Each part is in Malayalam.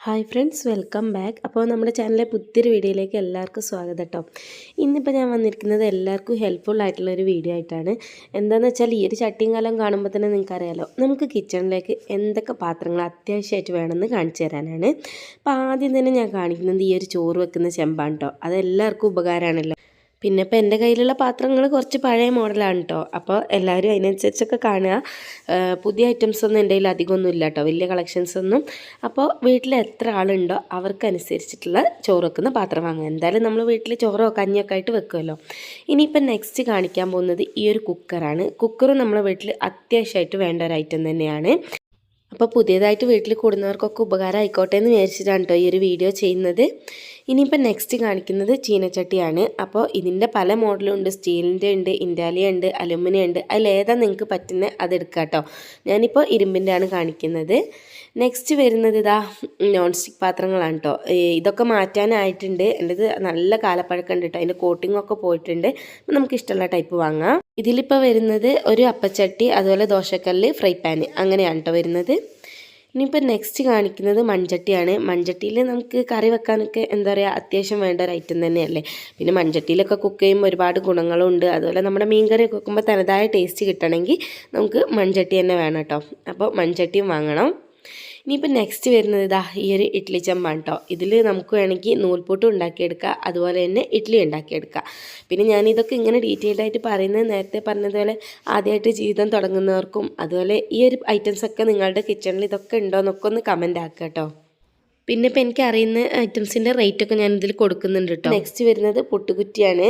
Hi friends welcome back. അപ്പോൾ നമ്മുടെ ചാനലിലെ പുതിയൊരു വീഡിയോയിലേക്ക് എല്ലാവർക്കും സ്വാഗതം കേട്ടോ. ഇന്നിപ്പോൾ ഞാൻ വന്നിരിക്കുന്നത് എല്ലാവർക്കും ഹെൽപ്ഫുൾ ആയിട്ടുള്ള ഒരു വീഡിയോ ആയിട്ടാണ്. എന്താണെന്ന് വെച്ചാൽ ഈ ഒരു ചട്ടിയും കാലം കാണുമ്പോൾ തന്നെ നിങ്ങൾക്കറിയാലോ നമുക്ക് കിച്ചണിലേക്ക് എന്തൊക്കെ പാത്രങ്ങൾ അത്യാവശ്യമായിട്ട് വേണമെന്ന് കാണിച്ചു തരാനാണ്. അപ്പോൾ ആദ്യം തന്നെ ഞാൻ കാണിക്കുന്നത് ഈ ഒരു ചോറ് വെക്കുന്ന ചെമ്പാണ് കേട്ടോ. അതെല്ലാവർക്കും ഉപകാരമാണല്ലോ. പിന്നെ ഇപ്പോൾ എന്റെ കയ്യിലുള്ള പാത്രങ്ങൾ കുറച്ച് പഴയ മോഡലാണ് കേട്ടോ അപ്പോൾ എല്ലാവരും അതിനനുസരിച്ചൊക്കെ കാണുക. പുതിയ ഐറ്റംസ് ഒന്നും എന്റെ കയ്യിൽ അധികമൊന്നും ഇല്ല കേട്ടോ വലിയ കളക്ഷൻസ് ഒന്നും. അപ്പോൾ വീട്ടിൽ എത്ര ആളുണ്ടോ അവർക്കനുസരിച്ചിട്ടുള്ള ചോറ് വെക്കുന്ന പാത്രം വാങ്ങുക. എന്തായാലും നമ്മൾ വീട്ടിൽ ചോറോ കഞ്ഞിയൊക്കെ ആയിട്ട് വെക്കുമല്ലോ ഇനിയിപ്പോൾ നെക്സ്റ്റ് കാണിക്കാൻ പോകുന്നത് ഈ ഒരു കുക്കറാണ് കുക്കറും നമ്മളെ വീട്ടിൽ അത്യാവശ്യമായിട്ട് വേണ്ട ഒരു ഐറ്റം തന്നെയാണ്. അപ്പോൾ പുതിയതായിട്ട് വീട്ടിൽ കൂടുന്നവർക്കൊക്കെ ഉപകാരം ആയിക്കോട്ടെ എന്ന് വിചാരിച്ചിട്ടാണ് കേട്ടോ ഈ ഒരു വീഡിയോ ചെയ്യുന്നത്. ഇനിയിപ്പോൾ നെക്സ്റ്റ് കാണിക്കുന്നത് ചീനച്ചട്ടിയാണ്. അപ്പോൾ ഇതിന്റെ പല മോഡലുണ്ട് സ്റ്റീലിന്റെ ഉണ്ട് ഇൻഡാലിയ ഉണ്ട് അലുമിനിയം ഉണ്ട്. അതിലേതാ നിങ്ങൾക്ക് പറ്റുന്ന അതെടുക്കാം കേട്ടോ. ഞാനിപ്പോൾ ഇരുമ്പിന്റെ ആണ് കാണിക്കുന്നത്. നെക്സ്റ്റ് വരുന്നത് ഇതാ നോൺ സ്റ്റിക്ക് പാത്രങ്ങളാണ് കേട്ടോ. ഇതൊക്കെ മാറ്റാനായിട്ടുണ്ട്. എന്റെത് നല്ല കാലപ്പഴക്കം ഉണ്ട് കേട്ടോ. അതിന്റെ കോട്ടിങ്ങൊക്കെ പോയിട്ടുണ്ട്. നമുക്ക് ഇഷ്ടമുള്ള ടൈപ്പ് വാങ്ങാം. ഇതിലിപ്പോൾ വരുന്നത് ഒരു അപ്പച്ചട്ടി അതുപോലെ ദോശക്കല്ല് ഫ്രൈ പാൻ അങ്ങനെയാണ് കേട്ടോ വരുന്നത്. ഇനിയിപ്പോൾ നെക്സ്റ്റ് കാണിക്കുന്നത് മൺചട്ടിയാണ്. മൺചട്ടിയിൽ നമുക്ക് കറി വെക്കാനൊക്കെ എന്താ പറയുക അത്യാവശ്യം വേണ്ട ഒരു ഐറ്റം തന്നെയല്ലേ? പിന്നെ മൺചട്ടിയിലൊക്കെ കുക്ക് ചെയ്യുമ്പോൾ ഒരുപാട് ഗുണങ്ങളുണ്ട്. അതുപോലെ നമ്മുടെ മീൻകറി വെക്കുമ്പോൾ തനതായ ടേസ്റ്റ് കിട്ടണമെങ്കിൽ നമുക്ക് മൺചട്ടി തന്നെ വേണം കേട്ടോ. അപ്പോൾ മൺചട്ടിയും വാങ്ങണം. ഇനിയിപ്പോൾ നെക്സ്റ്റ് വരുന്നത് ഇതാ ഈ ഒരു ഇഡ്ഡലി ചെമ്പാണ് കേട്ടോ ഇതിൽ നമുക്ക് വേണമെങ്കിൽ നൂൽപൂട്ട് ഉണ്ടാക്കിയെടുക്കുക അതുപോലെ തന്നെ ഇഡ്ഡലി ഉണ്ടാക്കിയെടുക്കുക പിന്നെ ഞാൻ ഇതൊക്കെ ഇങ്ങനെ ഡീറ്റെയിൽഡ് ആയിട്ട് പറയുന്നത് നേരത്തെ പറഞ്ഞതുപോലെ ആദ്യമായിട്ട് ജീവിതം തുടങ്ങുന്നവർക്കും അതുപോലെ ഈ ഒരു ഐറ്റംസ് ഒക്കെ നിങ്ങളുടെ കിച്ചണിൽ ഇതൊക്കെ ഉണ്ടോ എന്നൊക്കെ ഒന്ന് കമന്റ് ആക്കുക കേട്ടോ പിന്നെ ഇപ്പം എനിക്ക് അറിയുന്ന ഐറ്റംസിന്റെ റേറ്റ് ഒക്കെ ഞാൻ ഇതിൽ കൊടുക്കുന്നുണ്ട് കേട്ടോ നെക്സ്റ്റ് വരുന്നത് പൊട്ടുകുറ്റിയാണ്.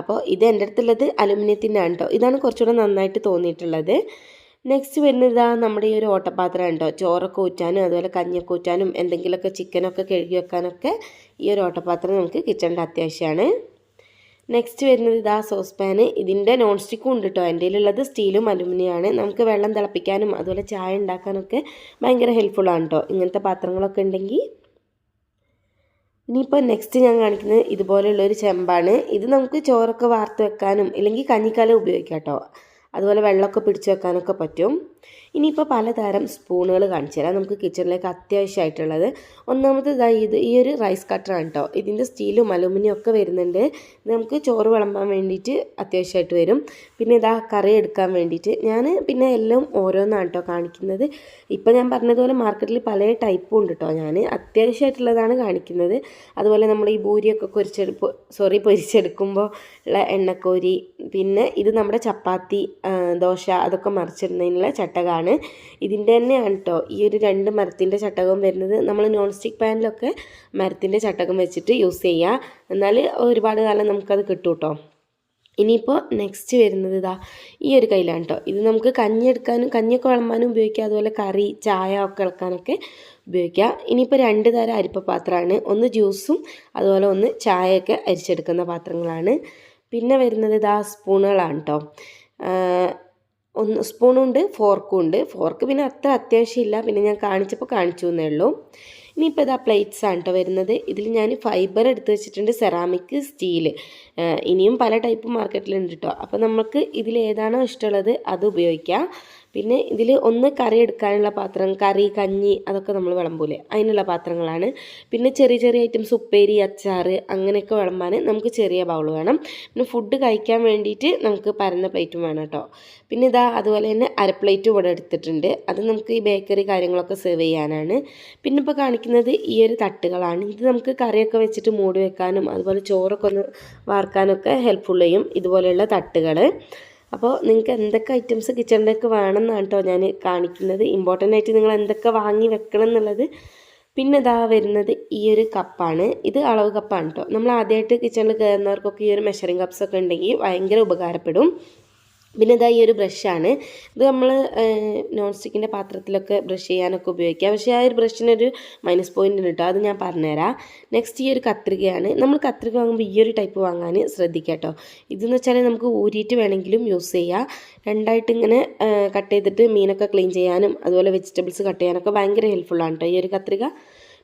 അപ്പോൾ ഇത് എന്റെ അടുത്തുള്ളത് അലുമിനിയത്തിന്റെ ആണ് കേട്ടോ ഇതാണ് കുറച്ചുകൂടെ നന്നായിട്ട് തോന്നിയിട്ടുള്ളത്. നെക്സ്റ്റ് വരുന്നത് നമ്മുടെ ഈ ഒരു ഓട്ടപാത്രം ഉണ്ടോ ചോറൊക്കെ ഊറ്റാനും അതുപോലെ കഞ്ഞൊക്കെ ഊറ്റാനും എന്തെങ്കിലുമൊക്കെ ചിക്കനൊക്കെ കഴുകി വെക്കാനൊക്കെ ഈ ഒരു ഓട്ടപാത്രം നമുക്ക് കിച്ചണിന്റെ അത്യാവശ്യമാണ്. നെക്സ്റ്റ് വരുന്നത് ഇതാ സോസ് പാന് ഇതിന്റെ നോൺ സ്റ്റിക്കും ഉണ്ട് കേട്ടോ എന്റെ ഉള്ളത് സ്റ്റീലും അലുമിനിയമാണ്. നമുക്ക് വെള്ളം തിളപ്പിക്കാനും അതുപോലെ ചായ ഉണ്ടാക്കാനൊക്കെ ഭയങ്കര ഹെൽപ്ഫുള്ളാണ് കേട്ടോ ഇങ്ങനത്തെ പാത്രങ്ങളൊക്കെ ഉണ്ടെങ്കിൽ. ഇനിയിപ്പോൾ നെക്സ്റ്റ് ഞാൻ കാണിക്കുന്നത് ഇതുപോലെയുള്ളൊരു ചെമ്പാണ്. ഇത് നമുക്ക് ചോറൊക്കെ വാർത്ത് വെക്കാനും ഇല്ലെങ്കിൽ കഞ്ഞിക്കാലം ഉപയോഗിക്കാം കേട്ടോ അതുപോലെ വെള്ളമൊക്കെ പിടിച്ചു വെക്കാനൊക്കെ പറ്റും. ഇനിയിപ്പോൾ പലതരം സ്പൂണുകൾ കാണിച്ചു തരാം. നമുക്ക് കിച്ചണിലേക്ക് അത്യാവശ്യമായിട്ടുള്ളത് ഒന്നാമത് ഇതാ ഈ ഒരു റൈസ് കട്ടറാണ് കേട്ടോ ഇതിന്റെ സ്റ്റീലും അലുമിനിയം ഒക്കെ വരുന്നുണ്ട്. നമുക്ക് ചോറ് വിളമ്പാൻ വേണ്ടിയിട്ട് അത്യാവശ്യമായിട്ട് വരും. പിന്നെ ഇതാ കറി എടുക്കാൻ വേണ്ടിയിട്ട് ഞാൻ പിന്നെ എല്ലാം ഓരോന്നാണ് കേട്ടോ കാണിക്കുന്നത്. ഇപ്പോൾ ഞാൻ പറഞ്ഞതുപോലെ മാർക്കറ്റിൽ പല ടൈപ്പും ഉണ്ട് കേട്ടോ ഞാൻ അത്യാവശ്യമായിട്ടുള്ളതാണ് കാണിക്കുന്നത്. അതുപോലെ നമ്മൾ ഈ ഭൂരിയൊക്കെ പൊരിച്ചെടുപ്പ് സോറി പൊരിച്ചെടുക്കുമ്പോൾ ഉള്ള എണ്ണക്കോരി പിന്നെ ഇത് നമ്മുടെ ചപ്പാത്തി ദോശ അതൊക്കെ മറിച്ചിടുന്നതിനുള്ള ചട്ടകമാണ് ഇതിന്റെ തന്നെയാണ് കേട്ടോ ഈ ഒരു രണ്ട് മരത്തിന്റെ ചട്ടകം വരുന്നത്. നമ്മൾ നോൺ സ്റ്റിക്ക് പാനിലൊക്കെ മരത്തിന്റെ ചട്ടകം വെച്ചിട്ട് യൂസ് ചെയ്യുക എന്നാൽ ഒരുപാട് കാലം നമുക്കത് കിട്ടും കേട്ടോ ഇനിയിപ്പോൾ നെക്സ്റ്റ് വരുന്നത് ഇതാ ഈ ഒരു കയ്യിലാണ് കേട്ടോ ഇത് നമുക്ക് കഞ്ഞി എടുക്കാനും കഞ്ഞിയൊക്കെ വിളമ്പാനും ഉപയോഗിക്കാം. അതുപോലെ കറി ചായ ഒക്കെ ഇളക്കാനൊക്കെ ഉപയോഗിക്കാം. ഇനിയിപ്പോൾ രണ്ട് തരം അരിപ്പ പാത്രമാണ്. ഒന്ന് ജ്യൂസും അതുപോലെ ഒന്ന് ചായയൊക്കെ അരിച്ചെടുക്കുന്ന പാത്രങ്ങളാണ്. പിന്നെ വരുന്നത് ഇതാ സ്പൂണുകളാണ് കേട്ടോ ഒന്ന് സ്പൂണുണ്ട് ഫോർക്കും ഉണ്ട് ഫോർക്ക് പിന്നെ അത്ര അത്യാവശ്യമില്ല. പിന്നെ ഞാൻ കാണിച്ചപ്പോൾ കാണിച്ചു എന്നേ ഉള്ളൂ. ഇനിയിപ്പോൾ ഇതാ പ്ലേറ്റ്സ് ആണ് കേട്ടോ വരുന്നത്. ഇതിൽ ഞാൻ ഫൈബർ എടുത്ത് വെച്ചിട്ടുണ്ട് സെറാമിക് സ്റ്റീൽ ഇനിയും പല ടൈപ്പ് മാർക്കറ്റിലുണ്ട് കേട്ടോ അപ്പോൾ നമുക്ക് ഇതിൽ ഏതാണോ ഇഷ്ടമുള്ളത് അത് ഉപയോഗിക്കാം. പിന്നെ ഇതിൽ ഒന്ന് കറി എടുക്കാനുള്ള പാത്രം കറി കഞ്ഞി അതൊക്കെ നമ്മൾ വിളമ്പൂലേ. അതിനുള്ള പാത്രങ്ങളാണ്. പിന്നെ ചെറിയ ചെറിയ ഐറ്റംസ് ഉപ്പേരി അച്ചാർ അങ്ങനെയൊക്കെ വിളമ്പാൻ നമുക്ക് ചെറിയ ബൗൾ വേണം. പിന്നെ ഫുഡ് കഴിക്കാൻ വേണ്ടിയിട്ട് നമുക്ക് പരന്ന പ്ലേറ്റും വേണം കേട്ടോ പിന്നെ ഇതാ അതുപോലെ തന്നെ അര പ്ലേറ്റും ഇവിടെ എടുത്തിട്ടുണ്ട്. അത് നമുക്ക് ഈ ബേക്കറി കാര്യങ്ങളൊക്കെ സെർവ് ചെയ്യാനാണ്. പിന്നെ ഇപ്പോൾ കാണിക്കുന്നത് ഈ ഒരു തട്ടുകളാണ്. ഇത് നമുക്ക് കറിയൊക്കെ വെച്ചിട്ട് മൂടി വെക്കാനും അതുപോലെ ചോറൊക്കെ ഒന്ന് വാർക്കാനൊക്കെ ഹെൽപ്ഫുൾ ഇതുപോലെയുള്ള തട്ടുകൾ അപ്പോൾ നിങ്ങൾക്ക് എന്തൊക്കെ ഐറ്റംസ് കിച്ചണിലേക്ക് വേണമെന്നാണ് കേട്ടോ ഞാൻ കാണിക്കുന്നത്. ഇമ്പോർട്ടന്റ് ആയിട്ട് നിങ്ങൾ എന്തൊക്കെ വാങ്ങി വെക്കണം എന്നുള്ളത്. പിന്നെ ഇതാ വരുന്നത് ഈ ഒരു കപ്പാണ് ഇത് അളവ് കപ്പാണ് കേട്ടോ നമ്മൾ ആദ്യമായിട്ട് കിച്ചണിൽ കയറുന്നവർക്കൊക്കെ ഈ ഒരു മെഷറിംഗ് കപ്പ്സൊക്കെ ഉണ്ടെങ്കിൽ ഭയങ്കര ഉപകാരപ്പെടും. പിന്നെ ഇതാ ഈ ഒരു ബ്രഷാണ് ഇത് നമ്മൾ നോൺ സ്റ്റിക്കിന്റെ പാത്രത്തിലൊക്കെ ബ്രഷ് ചെയ്യാനൊക്കെ ഉപയോഗിക്കാം. പക്ഷേ ആ ഒരു ബ്രഷിനൊരു മൈനസ് പോയിന്റ് ഉണ്ട് കേട്ടോ അത് ഞാൻ പറഞ്ഞുതരാം. നെക്സ്റ്റ് ഈ ഒരു കത്രികയാണ്. നമ്മൾ കത്രിക വാങ്ങുമ്പോൾ ഈ ഒരു ടൈപ്പ് വാങ്ങാൻ ശ്രദ്ധിക്കുക കേട്ടോ ഇതെന്ന് വെച്ചാൽ നമുക്ക് ഊരിയിട്ട് വേണമെങ്കിലും യൂസ് ചെയ്യാം. രണ്ടായിട്ട് ഇങ്ങനെ കട്ട് ചെയ്തിട്ട് മീനൊക്കെ ക്ലീൻ ചെയ്യാനും അതുപോലെ വെജിറ്റബിൾസ് കട്ട് ചെയ്യാനൊക്കെ ഭയങ്കര ഹെൽപ്ഫുള്ളാണ് കേട്ടോ ഈ ഒരു കത്രിക.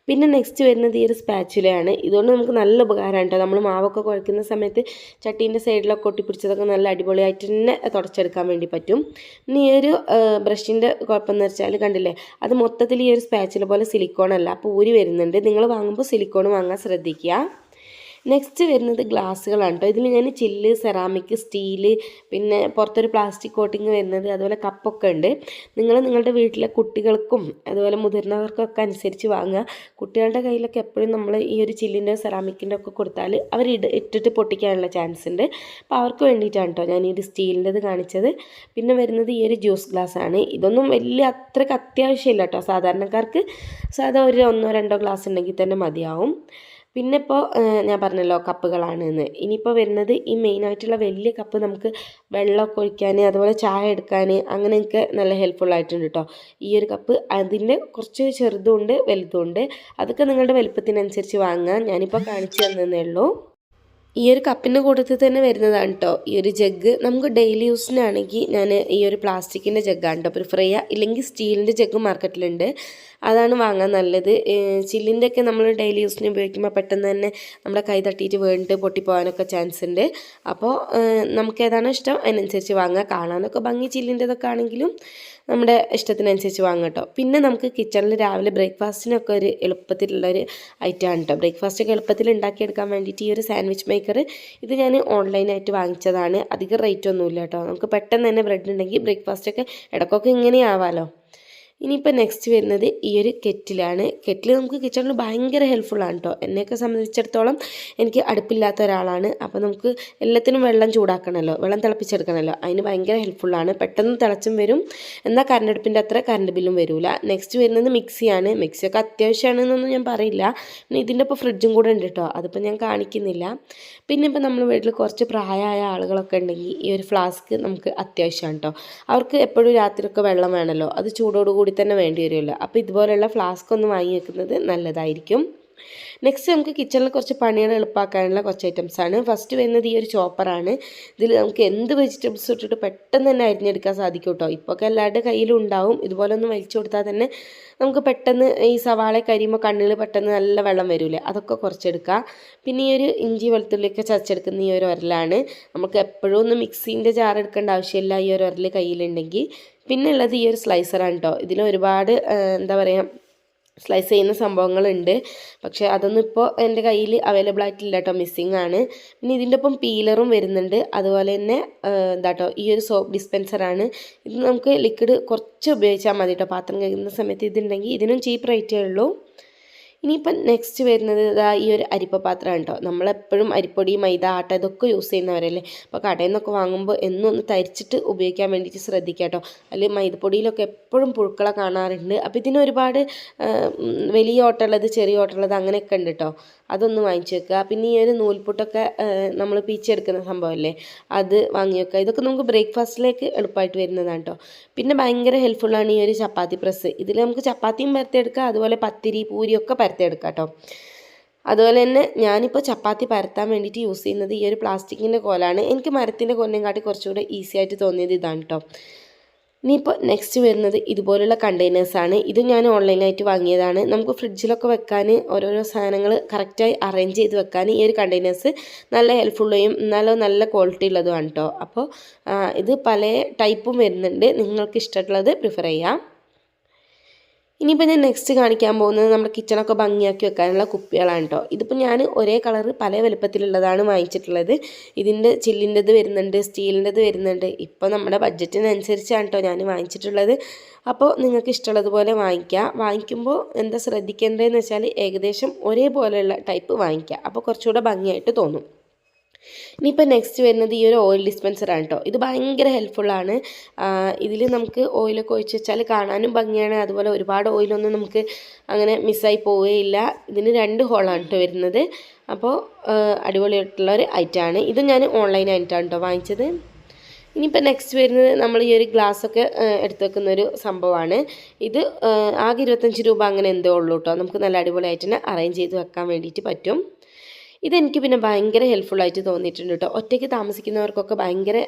പിന്നെ നെക്സ്റ്റ് വരുന്നത് ഈ ഒരു സ്പാച്ചുലയാണ് ഇതുകൊണ്ട് നമുക്ക് നല്ല ഉപകാരമാണ് കേട്ടോ നമ്മൾ മാവൊക്കെ കുഴക്കുന്ന സമയത്ത് ചട്ടീന്റെ സൈഡിലൊക്കെ ഒട്ടിപ്പിടിച്ചതൊക്കെ നല്ല അടിപൊളിയായിട്ട് തന്നെ തുടച്ചെടുക്കാൻ വേണ്ടി പറ്റും. ഇനി ഈ ഒരു ബ്രഷിന്റെ കുഴപ്പമെന്ന് വെച്ചാൽ കണ്ടില്ലേ അത് മൊത്തത്തിൽ ഈ ഒരു സ്പാച്ചുല പോലെ സിലിക്കോൺ അല്ല അപ്പോൾ ഊരി വരുന്നുണ്ട്. നിങ്ങൾ വാങ്ങുമ്പോൾ സിലിക്കോൺ വാങ്ങാൻ ശ്രദ്ധിക്കുക. നെക്സ്റ്റ് വരുന്നത് ഗ്ലാസ്സുകളാണ് കേട്ടോ ഇതിൽ ഞാൻ ചില്ല് സെറാമിക് സ്റ്റീൽ പിന്നെ പുറത്തൊരു പ്ലാസ്റ്റിക് കോട്ടിങ് വരുന്നത് അതുപോലെ കപ്പൊക്കെ ഉണ്ട്. നിങ്ങൾ നിങ്ങളുടെ വീട്ടിലെ കുട്ടികൾക്കും അതുപോലെ മുതിർന്നവർക്കൊക്കെ അനുസരിച്ച് വാങ്ങുക. കുട്ടികളുടെ കയ്യിലൊക്കെ എപ്പോഴും നമ്മൾ ഈ ഒരു ചില്ലിന്റെ സെറാമിക്കിന്റെ ഒക്കെ കൊടുത്താൽ അവർ ഇട ഇട്ടിട്ട് പൊട്ടിക്കാനുള്ള ചാൻസ് ഉണ്ട്. അപ്പോൾ അവർക്ക് വേണ്ടിയിട്ടാണ് കേട്ടോ ഞാൻ ഈ ഒരു സ്റ്റീലിന്റെത് കാണിച്ചത്. പിന്നെ വരുന്നത് ഈ ഒരു ജ്യൂസ് ഗ്ലാസ് ആണ് ഇതൊന്നും വലിയ അത്രയ്ക്ക് അത്യാവശ്യമില്ല കേട്ടോ സാധാരണക്കാർക്ക് സാധാ ഒരു ഒന്നോ രണ്ടോ ഗ്ലാസ് ഉണ്ടെങ്കിൽ തന്നെ മതിയാവും. പിന്നെ ഇപ്പോൾ ഞാൻ പറഞ്ഞല്ലോ കപ്പുകളാണ് എന്ന് ഇനിയിപ്പോൾ വരുന്നത് ഈ മെയിനായിട്ടുള്ള വലിയ കപ്പ് നമുക്ക് വെള്ളമൊക്കെ ഒഴിക്കാൻ അതുപോലെ ചായ എടുക്കാൻ അങ്ങനെയൊക്കെ നല്ല ഹെൽപ്ഫുൾ ആയിട്ടുണ്ട് കേട്ടോ ഈ ഒരു കപ്പ് അതിന്റെ കുറച്ച് ചെറുതുണ്ട് വലുതുണ്ട് അതൊക്കെ നിങ്ങളുടെ വലുപ്പത്തിനനുസരിച്ച് വാങ്ങാം ഞാനിപ്പോൾ കാണിച്ചു തന്നതേ ഉള്ളൂ. ഈ ഒരു കപ്പിന്റെ കൂട്ടത്തിൽ തന്നെ വരുന്നതാണ് കേട്ടോ ഈ ഒരു ജഗ് നമുക്ക് ഡെയിലി യൂസിനാണെങ്കിൽ ഞാൻ ഈ ഒരു പ്ലാസ്റ്റിക്കിന്റെ ജഗ്ഗാണ് കേട്ടോ പ്രിഫർ ചെയ്യുക ഇല്ലെങ്കിൽ സ്റ്റീലിന്റെ ജഗ്ഗ് മാർക്കറ്റിലുണ്ട്. അതാണ് വാങ്ങാൻ നല്ലത്. ചില്ലിന്റെ ഒക്കെ നമ്മൾ ഡെയിലി യൂസിന് ഉപയോഗിക്കുമ്പോൾ പെട്ടെന്ന് തന്നെ നമ്മുടെ കൈ തട്ടിയിട്ട് വീണിട്ട് പൊട്ടിപ്പോകാനൊക്കെ ചാൻസ് ഉണ്ട്. അപ്പോൾ നമുക്ക് ഏതാണോ ഇഷ്ടം? അതിനനുസരിച്ച് വാങ്ങാം. കാണാനൊക്കെ ഭംഗി ചില്ലിന്റെതൊക്കെ ആണെങ്കിലും നമ്മുടെ ഇഷ്ടത്തിനനുസരിച്ച് വാങ്ങാം കേട്ടോ പിന്നെ നമുക്ക് കിച്ചണിൽ രാവിലെ ബ്രേക്ക്ഫാസ്റ്റിനൊക്കെ ഒരു എളുപ്പത്തിലുള്ളൊരു ഐറ്റമാണ് കേട്ടോ ബ്രേക്ക്ഫാസ്റ്റൊക്കെ എളുപ്പത്തിൽ ഉണ്ടാക്കിയെടുക്കാൻ വേണ്ടിയിട്ട് ഈ ഒരു സാൻഡ്വിച്ച് മേക്കർ ഇത് ഞാൻ ഓൺലൈനായിട്ട് വാങ്ങിച്ചതാണ്. അധികം റേറ്റ് ഒന്നുമില്ല കേട്ടോ നമുക്ക് പെട്ടെന്ന് തന്നെ ബ്രെഡ് ഉണ്ടെങ്കിൽ ബ്രേക്ക്ഫാസ്റ്റൊക്കെ ഇടയ്ക്കൊക്കെ ഇങ്ങനെ ആവാമല്ലോ ഇനിയിപ്പോൾ നെക്സ്റ്റ് വരുന്നത് ഈ ഒരു കെറ്റിലാണ്. കെറ്റിൽ നമുക്ക് കിച്ചണിൽ ഭയങ്കര ഹെൽപ്ഫുള്ളാണ് കേട്ടോ എന്നെയൊക്കെ സംബന്ധിച്ചിടത്തോളം എനിക്ക് അടുപ്പില്ലാത്ത ഒരാളാണ്. അപ്പോൾ നമുക്ക് എല്ലാത്തിനും വെള്ളം ചൂടാക്കണമല്ലോ വെള്ളം തിളപ്പിച്ചെടുക്കണമല്ലോ അതിന് ഭയങ്കര ഹെൽപ്ഫുള്ളാണ് പെട്ടെന്ന് തിളച്ചും വരും. എന്നാൽ കറണ്ട് അടുപ്പിന്റെ അത്ര കറണ്ട് ബില്ലും വരില്ല നെക്സ്റ്റ് വരുന്നത് മിക്സിയാണ്. മിക്സിയൊക്കെ അത്യാവശ്യമാണെന്നൊന്നും ഞാൻ പറയില്ല. പിന്നെ ഇതിന്റെ ഇപ്പോൾ ഫ്രിഡ്ജും കൂടെ ഉണ്ട് കേട്ടോ അതിപ്പോൾ ഞാൻ കാണിക്കുന്നില്ല. പിന്നെ ഇപ്പോൾ നമ്മൾ വീട്ടിൽ കുറച്ച് പ്രായമായ ആളുകളൊക്കെ ഉണ്ടെങ്കിൽ ഈ ഒരു ഫ്ലാസ്ക് നമുക്ക് അത്യാവശ്യമാണ് കേട്ടോ അവർക്ക് എപ്പോഴും രാത്രിയൊക്കെ വെള്ളം വേണമല്ലോ അത് ചൂടോടുകൂടി തന്നെ വേണ്ടി വരുമല്ലോ. അപ്പോൾ ഇതുപോലെയുള്ള ഫ്ലാസ്ക് ഒന്ന് വാങ്ങി വെക്കുന്നത് നല്ലതായിരിക്കും. നെക്സ്റ്റ് നമുക്ക് കിച്ചണിൽ കുറച്ച് പണികൾ എളുപ്പമാക്കാനുള്ള കുറച്ച് ഐറ്റംസ് ആണ്. ഫസ്റ്റ് വരുന്നത് ഈ ഒരു ചോപ്പറാണ് ഇതിൽ നമുക്ക് എന്ത് വെജിറ്റബിൾസ് ഇട്ടിട്ട് പെട്ടെന്ന് തന്നെ അരിഞ്ഞെടുക്കാൻ സാധിക്കും കേട്ടോ ഇപ്പോൾ എല്ലാവരുടെ കയ്യിലും ഉണ്ടാവും. ഇതുപോലെ ഒന്ന് വലിച്ചു കൊടുത്താൽ തന്നെ നമുക്ക് പെട്ടെന്ന് ഈ സവാള കരിയുമ്പോൾ കണ്ണിൽ പെട്ടെന്ന് നല്ല വെള്ളം വരില്ലേ? അതൊക്കെ കുറച്ചെടുക്കുക പിന്നെ ഈ ഒരു ഇഞ്ചി വെളുത്തുള്ളിയൊക്കെ ചതച്ചെടുക്കുന്ന ഈ ഒരു ഒരലാണ് നമുക്ക് എപ്പോഴും ഒന്ന് മിക്സീന്റെ ജാർ എടുക്കേണ്ട ആവശ്യമില്ല ഈ ഒരു ഒരൽ കയ്യിലുണ്ടെങ്കിൽ. പിന്നെ ഉള്ളത് ഈ ഒരു സ്ലൈസറാണ് കേട്ടോ ഇതിൽ ഒരുപാട് എന്താ പറയുക സ്ലൈസ് ചെയ്യുന്ന സംഭവങ്ങളുണ്ട്. പക്ഷേ അതൊന്നും ഇപ്പോൾ എന്റെ കയ്യിൽ അവൈലബിൾ ആയിട്ടില്ല കേട്ടോ. മിസ്സിങ് ആണ്. പിന്നെ ഇതിന്റെ ഒപ്പം പീലറും വരുന്നുണ്ട്. അതുപോലെ തന്നെ എന്താ കേട്ടോ ഈ ഒരു സോപ്പ് ഡിസ്പെൻസറാണ് ഇത് നമുക്ക് ലിക്വിഡ് കുറച്ച് ഉപയോഗിച്ചാൽ മതി കേട്ടോ. പാത്രം കഴുകുന്ന സമയത്ത് ഇതുണ്ടെങ്കിൽ ഇതിനും ചീപ്പ് റേറ്റേ ഉള്ളൂ. ഇനിയിപ്പം നെക്സ്റ്റ് വരുന്നത് ഇതാ ഈ ഒരു അരിപ്പ പാത്രമാണ് ഉണ്ടോ നമ്മളെപ്പോഴും അരിപ്പൊടി മൈദ ആട്ട ഇതൊക്കെ യൂസ് ചെയ്യുന്നവരല്ലേ? അപ്പോൾ കടയിൽ നിന്നൊക്കെ വാങ്ങുമ്പോൾ എന്നും ഒന്ന് തരിച്ചിട്ട് ഉപയോഗിക്കാൻ വേണ്ടിയിട്ട് ശ്രദ്ധിക്കുക കേട്ടോ. അതിൽ മൈദപ്പൊടിയിലൊക്കെ എപ്പോഴും പുഴുക്കളെ കാണാറുണ്ട്. അപ്പോൾ ഇതിന് ഒരുപാട് വലിയ ഓട്ടമുള്ളത് ചെറിയ ഓട്ടമുള്ളത് അങ്ങനെയൊക്കെ ഉണ്ട് കേട്ടോ. അതൊന്ന് വാങ്ങിച്ചു വെക്കുക. പിന്നെ ഈ ഒരു നൂൽപുട്ടൊക്കെ നമ്മൾ പീച്ചെടുക്കുന്ന സംഭവമല്ലേ? അത് വാങ്ങി വെക്കുക. ഇതൊക്കെ നമുക്ക് ബ്രേക്ക്ഫാസ്റ്റിലേക്ക് എളുപ്പമായിട്ട് വരുന്നതാണ് കേട്ടോ. പിന്നെ ഭയങ്കര ഹെൽപ്ഫുള്ളാണ് ഈ ഒരു ചപ്പാത്തി പ്രസ്. ഇതിൽ നമുക്ക് ചപ്പാത്തിയും പരത്തിയെടുക്കുക അതുപോലെ പത്തിരി പൂരിയൊക്കെ പരത്തിയെടുക്കാം കേട്ടോ അതുപോലെ തന്നെ ഞാനിപ്പോൾ ചപ്പാത്തി പരത്താൻ വേണ്ടിയിട്ട് യൂസ് ചെയ്യുന്നത് ഈ ഒരു പ്ലാസ്റ്റിക്കിന്റെ കോലാണ്. എനിക്ക് മരത്തിന്റെ കോലിനെ കാട്ടി കുറച്ചുകൂടെ ഈസി ആയിട്ട് തോന്നിയത് ഇതാണ് കേട്ടോ ഇനിയിപ്പോൾ നെക്സ്റ്റ് വരുന്നത് ഇതുപോലുള്ള കണ്ടെയ്നേഴ്സാണ് ഇത് ഞാൻ ഓൺലൈനായിട്ട് വാങ്ങിയതാണ്. നമുക്ക് ഫ്രിഡ്ജിലൊക്കെ വെക്കാൻ ഓരോരോ സാധനങ്ങൾ കറക്റ്റായി അറേഞ്ച് ചെയ്ത് വെക്കാൻ ഈ ഒരു കണ്ടെയ്നേഴ്സ് നല്ല ഹെൽപ്ഫുള്ളും എന്നാലും നല്ല ക്വാളിറ്റി ഉള്ളതുമാണ് കേട്ടോ അപ്പോൾ ഇത് പല ടൈപ്പും വരുന്നുണ്ട്. നിങ്ങൾക്ക് ഇഷ്ടമുള്ളത് പ്രിഫർ ചെയ്യാം. ഇനിയിപ്പോൾ ഞാൻ നെക്സ്റ്റ് കാണിക്കാൻ പോകുന്നത് നമ്മുടെ കിച്ചണൊക്കെ ഭംഗിയാക്കി വെക്കാനുള്ള കുപ്പികളാണ് കേട്ടോ ഇതിപ്പോൾ ഞാൻ ഒരേ കളറ് പല വലുപ്പത്തിലുള്ളതാണ് വാങ്ങിച്ചിട്ടുള്ളത്. ഇതിന്റെ ചില്ലിന്റെത് വരുന്നുണ്ട് സ്റ്റീലിന്റെത് വരുന്നുണ്ട്. ഇപ്പോൾ നമ്മുടെ ബഡ്ജറ്റിനനുസരിച്ചാണ് കേട്ടോ ഞാൻ വാങ്ങിച്ചിട്ടുള്ളത്. അപ്പോൾ നിങ്ങൾക്ക് ഇഷ്ടമുള്ളതുപോലെ വാങ്ങിക്കാം. വാങ്ങിക്കുമ്പോൾ എന്താ ശ്രദ്ധിക്കേണ്ടതെന്ന് വെച്ചാൽ ഏകദേശം ഒരേപോലെയുള്ള ടൈപ്പ് വാങ്ങിക്കുക അപ്പോൾ കുറച്ചുകൂടെ ഭംഗിയായിട്ട് തോന്നും. ഇനിയിപ്പോൾ നെക്സ്റ്റ് വരുന്നത് ഈ ഒരു ഓയിൽ ഡിസ്പെൻസറാണ് കേട്ടോ ഇത് ഭയങ്കര ഹെൽപ്ഫുള്ളാണ് ഇതിൽ നമുക്ക് ഓയിലൊക്കെ ഒഴിച്ച് വെച്ചാൽ കാണാനും ഭംഗിയാണ്. അതുപോലെ ഒരുപാട് ഓയിലൊന്നും നമുക്ക് അങ്ങനെ മിസ്സായി പോവുകയില്ല. ഇതിന് രണ്ട് ഹോളാണ് കേട്ടോ വരുന്നത്. അപ്പോൾ അടിപൊളിയായിട്ടുള്ള ഒരു ഐറ്റമാണ് ഇത് ഞാൻ ഓൺലൈനായിട്ടാണ് കേട്ടോ വാങ്ങിച്ചത്. ഇനിയിപ്പോൾ നെക്സ്റ്റ് വരുന്നത് നമ്മൾ ഈ ഒരു ഗ്ലാസ്സൊക്കെ എടുത്ത് വെക്കുന്ന ഒരു സംഭവമാണ്. ഇത് ആകെ ഇരുപത്തഞ്ച് രൂപ അങ്ങനെ എന്തേ ഉള്ളൂ കേട്ടോ നമുക്ക് നല്ല അടിപൊളിയായിട്ട് തന്നെ അറേഞ്ച് ചെയ്ത് വെക്കാൻ വേണ്ടിയിട്ട് പറ്റും. ഇതെനിക്ക് പിന്നെ ഭയങ്കര ഹെൽപ്ഫുള്ളായിട്ട് തോന്നിയിട്ടുണ്ട് കേട്ടോ. ഒറ്റയ്ക്ക് താമസിക്കുന്നവർക്കൊക്കെ ഭയങ്കര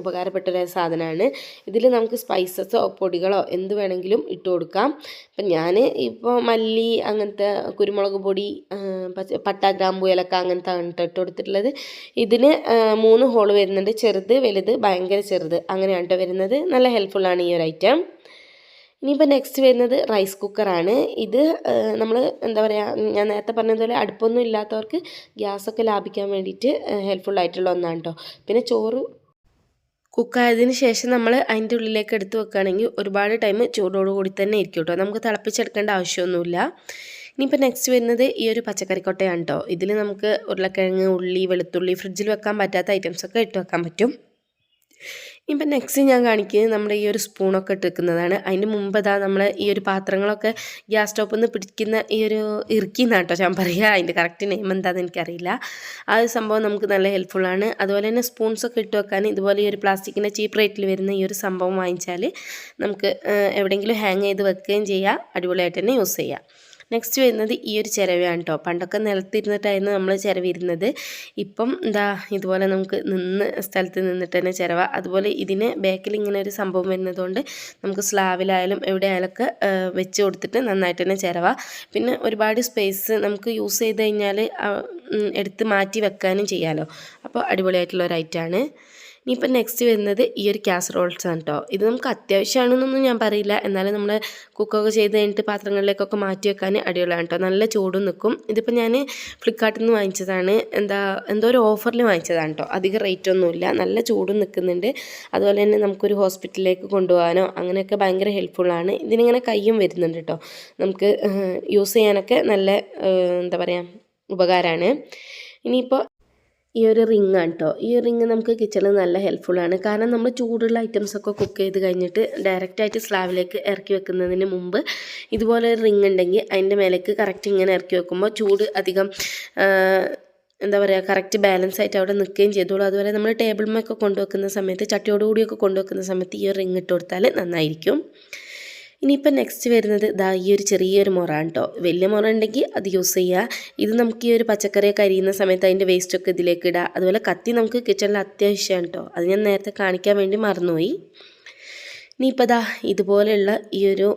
ഉപകാരപ്പെട്ട ഒരു സാധനമാണ്. ഇതിൽ നമുക്ക് സ്പൈസസോ പൊടികളോ എന്ത് വേണമെങ്കിലും ഇട്ട് കൊടുക്കാം. ഇപ്പം ഞാൻ ഇപ്പോൾ മല്ലി അങ്ങനത്തെ കുരുമുളക് പൊടി പട്ട ഗ്രാമ്പു ഇലക്ക അങ്ങനത്തെ ഇട്ട് കൊടുത്തിട്ടുള്ളത്. ഇതിന് മൂന്ന് ഹോൾ വരുന്നുണ്ട്. ചെറുത് വലുത് ഭയങ്കര ചെറുത്. അങ്ങനെയാണ് കേട്ടോ വരുന്നത്. നല്ല ഹെൽപ്ഫുള്ളാണ് ഈ ഒരു ഐറ്റം ഇനിയിപ്പോൾ നെക്സ്റ്റ് വരുന്നത് റൈസ് കുക്കറാണ് ഇത് നമ്മൾ എന്താ പറയുക ഞാൻ നേരത്തെ പറഞ്ഞതുപോലെ അടുപ്പൊന്നും ഇല്ലാത്തവർക്ക് ഗ്യാസൊക്കെ ലാഭിക്കാൻ വേണ്ടിയിട്ട് ഹെൽപ്ഫുൾ ആയിട്ടുള്ള ഒന്നാണ് കേട്ടോ പിന്നെ ചോറ് കുക്കായതിന് ശേഷം നമ്മൾ അതിന്റെ ഉള്ളിലേക്ക് എടുത്ത് വെക്കുകയാണെങ്കിൽ ഒരുപാട് ടൈം ചൂടോടുകൂടി തന്നെ ഇരിക്കും കേട്ടോ നമുക്ക് തിളപ്പിച്ചെടുക്കേണ്ട ആവശ്യമൊന്നുമില്ല. ഇനിയിപ്പോൾ നെക്സ്റ്റ് വരുന്നത് ഈ ഒരു പച്ചക്കറിക്കൊട്ടയാണ് കേട്ടോ ഇതിൽ നമുക്ക് ഉരുളക്കിഴങ്ങ് ഉള്ളി വെളുത്തുള്ളി ഫ്രിഡ്ജിൽ വെക്കാൻ പറ്റാത്ത ഐറ്റംസൊക്കെ ഇട്ട് വെക്കാൻ പറ്റും. ഇപ്പം നെക്സ്റ്റ് ഞാൻ കാണിക്കുന്നത് നമ്മുടെ ഈ ഒരു സ്പൂണൊക്കെ ഇട്ട് വെക്കുന്നതാണ് അതിന് മുമ്പ് ഇതാ നമ്മൾ ഈ ഒരു പാത്രങ്ങളൊക്കെ ഗ്യാസ് സ്റ്റോപ്പിൽ നിന്ന് പിടിക്കുന്ന ഈ ഒരു ഇറുക്കിന്ന് കേട്ടോ ഞാൻ പറയുക അതിന്റെ കറക്റ്റ് നെയിം എന്താണെന്ന് എനിക്കറിയില്ല. ആ ഒരു സംഭവം നമുക്ക് നല്ല ഹെൽപ്ഫുള്ളാണ് അതുപോലെ തന്നെ സ്പൂൺസൊക്കെ ഇട്ട് വെക്കാൻ ഇതുപോലെ ഈ ഒരു പ്ലാസ്റ്റിക്കിന്റെ ചീപ്പ് റേറ്റിൽ വരുന്ന ഈ ഒരു സംഭവം വാങ്ങിച്ചാൽ നമുക്ക് എവിടെയെങ്കിലും ഹാങ് ചെയ്ത് വെക്കുകയും ചെയ്യാം. അടിപൊളിയായിട്ട് തന്നെ യൂസ് ചെയ്യാം. നെക്സ്റ്റ് വരുന്നത് ഈ ഒരു ചിരവയാണ് കേട്ടോ പണ്ടൊക്കെ നിലത്തിരുന്നിട്ടായിരുന്നു നമ്മൾ ചിരവിരുന്നത് ഇപ്പം എന്താ ഇതുപോലെ നമുക്ക് നിന്ന് സ്ഥലത്ത് നിന്നിട്ട് തന്നെ ചിരവ. അതുപോലെ ഇതിന് ബാക്കിൽ ഇങ്ങനെ ഒരു സംഭവം വരുന്നതുകൊണ്ട് നമുക്ക് സ്ലാവിലായാലും എവിടെ ആയാലൊക്കെ വെച്ച് കൊടുത്തിട്ട് നന്നായിട്ട് തന്നെ ചിരവ. പിന്നെ ഒരുപാട് സ്പേസ് നമുക്ക് യൂസ് ചെയ്ത് കഴിഞ്ഞാൽ എടുത്ത് മാറ്റി വെക്കാനും ചെയ്യാമല്ലോ അപ്പോൾ അടിപൊളിയായിട്ടുള്ള ഒരു ഐറ്റമാണ് ഇനിയിപ്പോൾ നെക്സ്റ്റ് വരുന്നത് ഈ ഒരു കാസറോൾസ് ആണ് കേട്ടോ ഇത് നമുക്ക് അത്യാവശ്യമാണെന്നൊന്നും ഞാൻ പറയില്ല. എന്നാലും നമ്മൾ കുക്കൊക്കെ ചെയ്ത് കഴിഞ്ഞിട്ട് പാത്രങ്ങളിലേക്കൊക്കെ മാറ്റി വെക്കാൻ അടിപൊളിയാണ് കേട്ടോ നല്ല ചൂടും നിൽക്കും ഇതിപ്പോൾ ഞാൻ ഫ്ലിപ്കാർട്ടിൽ നിന്ന് വാങ്ങിച്ചതാണ്. എന്താ എന്തോ ഒരു ഓഫറിൽ വാങ്ങിച്ചതാണ് കേട്ടോ അധികം റേറ്റ് ഒന്നുമില്ല നല്ല ചൂടും നിൽക്കുന്നുണ്ട് അതുപോലെ തന്നെ നമുക്കൊരു ഹോസ്പിറ്റലിലേക്ക് കൊണ്ടുപോകാനോ അങ്ങനെയൊക്കെ ഭയങ്കര ഹെൽപ്ഫുള്ളാണ് ഇതിനിങ്ങനെ കയ്യും വരുന്നുണ്ട് കേട്ടോ നമുക്ക് യൂസ് ചെയ്യാനൊക്കെ നല്ല എന്താ പറയുക ഉപകാരമാണ് ഇനിയിപ്പോൾ ഈ ഒരു റിങ് ആണ് കേട്ടോ ഈ റിങ് നമുക്ക് കിച്ചണിൽ നല്ല ഹെൽപ്ഫുള്ളാണ് കാരണം നമ്മൾ ചൂടുള്ള ഐറ്റംസ് ഒക്കെ കുക്ക് ചെയ്ത് കഴിഞ്ഞിട്ട് ഡയറക്റ്റായിട്ട് സ്ലാബിലേക്ക് ഇറക്കി വെക്കുന്നതിന് മുമ്പ് ഇതുപോലെ ഒരു റിങ് ഉണ്ടെങ്കിൽ അതിന്റെ മേലേക്ക് കറക്റ്റ് ഇങ്ങനെ ഇറക്കി വെക്കുമ്പോൾ ചൂട് അധികം എന്താ പറയുക കറക്റ്റ് ബാലൻസ് ആയിട്ട് അവിടെ നിൽക്കുകയും ചെയ്തോളൂ. അതുപോലെ നമ്മൾ ടേബിൾ മേക്കൊക്കെ കൊണ്ടുവെക്കുന്ന സമയത്ത് ചട്ടിയോടുകൂടിയൊക്കെ കൊണ്ടുവെക്കുന്ന സമയത്ത് ഈ ഒരു റിങ് ഇട്ട് കൊടുത്താൽ നന്നായിരിക്കും. ഇനിയിപ്പോൾ നെക്സ്റ്റ് വരുന്നത് ദാ ഈ ഒരു ചെറിയൊരു മുറ കേട്ടോ വലിയ മുറ ഉണ്ടെങ്കിൽ അത് യൂസ് ചെയ്യുക ഇത് നമുക്ക് ഈ ഒരു പച്ചക്കറിയൊക്കെ അരിയുന്ന സമയത്ത് അതിന്റെ വേസ്റ്റൊക്കെ ഇതിലേക്ക് ഇടുക അതുപോലെ കത്തി നമുക്ക് കിച്ചണിൽ അത്യാവശ്യമാണ് കേട്ടോ അത് ഞാൻ നേരത്തെ കാണിക്കാൻ വേണ്ടി മറന്നുപോയി. ഇനിയിപ്പോൾ ദാ ഇതുപോലെയുള്ള ഈ ഒരു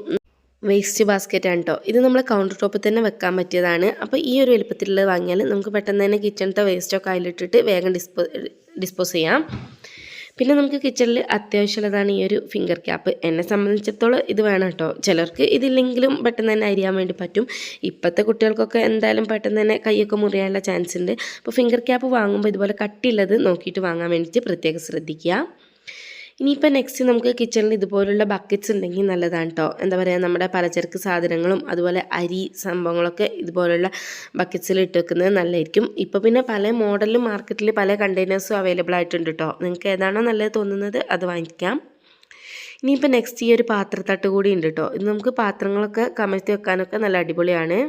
വേസ്റ്റ് ബാസ്ക്കറ്റ് ആണ് കേട്ടോ ഇത് നമ്മൾ കൗണ്ടർ ടോപ്പിൽ തന്നെ വെക്കാൻ പറ്റിയതാണ്. അപ്പോൾ ഈ ഒരു വലുപ്പത്തിലുള്ളത് വാങ്ങിയാൽ നമുക്ക് പെട്ടെന്ന് തന്നെ കിച്ചണത്തെ വേസ്റ്റൊക്കെ അതിലിട്ടിട്ട് വേഗം ഡിസ്പോ ഡിസ്പോസ് ചെയ്യാം. പിന്നെ നമുക്ക് കിച്ചണിൽ അത്യാവശ്യമുള്ളതാണ് ഈ ഒരു ഫിംഗർ ക്യാപ്പ് എന്നെ സംബന്ധിച്ചിടത്തോളം ഇത് വേണം കേട്ടോ ചിലർക്ക് ഇതില്ലെങ്കിലും പെട്ടെന്ന് തന്നെ അരിയാൻ വേണ്ടി പറ്റും. ഇപ്പോഴത്തെ കുട്ടികൾക്കൊക്കെ എന്തായാലും പെട്ടെന്ന് തന്നെ കൈയൊക്കെ മുറിയാനുള്ള ചാൻസ് ഉണ്ട്. അപ്പോൾ ഫിംഗർ ക്യാപ്പ് വാങ്ങുമ്പോൾ ഇതുപോലെ കട്ടിയുള്ളത് നോക്കിയിട്ട് വാങ്ങാൻ വേണ്ടിയിട്ട് പ്രത്യേകം ശ്രദ്ധിക്കുക. ഇനിയിപ്പോൾ നെക്സ്റ്റ് നമുക്ക് കിച്ചണിൽ ഇതുപോലുള്ള ബക്കറ്റ്സ് ഉണ്ടെങ്കിൽ നല്ലതാണ് കേട്ടോ എന്താ പറയുക നമ്മുടെ പലചരക്ക് സാധനങ്ങളും അതുപോലെ അരി സംഭവങ്ങളൊക്കെ ഇതുപോലുള്ള ബക്കറ്റ്സിൽ ഇട്ട് വെക്കുന്നത് നല്ലതായിരിക്കും. ഇപ്പോൾ പിന്നെ പല മോഡലും മാർക്കറ്റിൽ പല കണ്ടെയ്നേഴ്സും അവൈലബിൾ ആയിട്ടുണ്ട് കേട്ടോ നിങ്ങൾക്ക് ഏതാണോ നല്ലത് തോന്നുന്നത് അത് വാങ്ങിക്കാം. ഇനിയിപ്പോൾ നെക്സ്റ്റ് ഈ ഒരു പാത്രത്തട്ട് കൂടി ഉണ്ട് കേട്ടോ ഇത് നമുക്ക് പാത്രങ്ങളൊക്കെ കമഴ്ത്തി വെക്കാനൊക്കെ നല്ല അടിപൊളിയാണ്.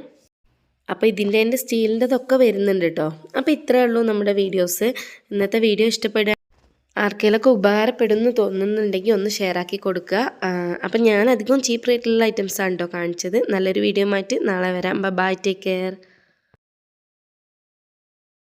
അപ്പോൾ ഇതിന്റെ എന്റെ സ്റ്റീലിന്റെതൊക്കെ വരുന്നുണ്ട് കേട്ടോ അപ്പോൾ ഇത്രയേ ഉള്ളൂ നമ്മുടെ വീഡിയോസ് ഇന്നത്തെ വീഡിയോ ഇഷ്ടപ്പെടുക ആർക്കെങ്കിലൊക്കെ ഉപകാരപ്പെടുന്നു തോന്നുന്നുണ്ടെങ്കിൽ ഒന്ന് ഷെയർ ആക്കി കൊടുക്കുക. അപ്പം ഞാൻ അധികം ചീപ്പ് റേറ്റിലുള്ള ഐറ്റംസാണ് കേട്ടോ കാണിച്ചത്. നല്ലൊരു വീഡിയോ ആയിട്ട് നാളെ വരാം. Bye take care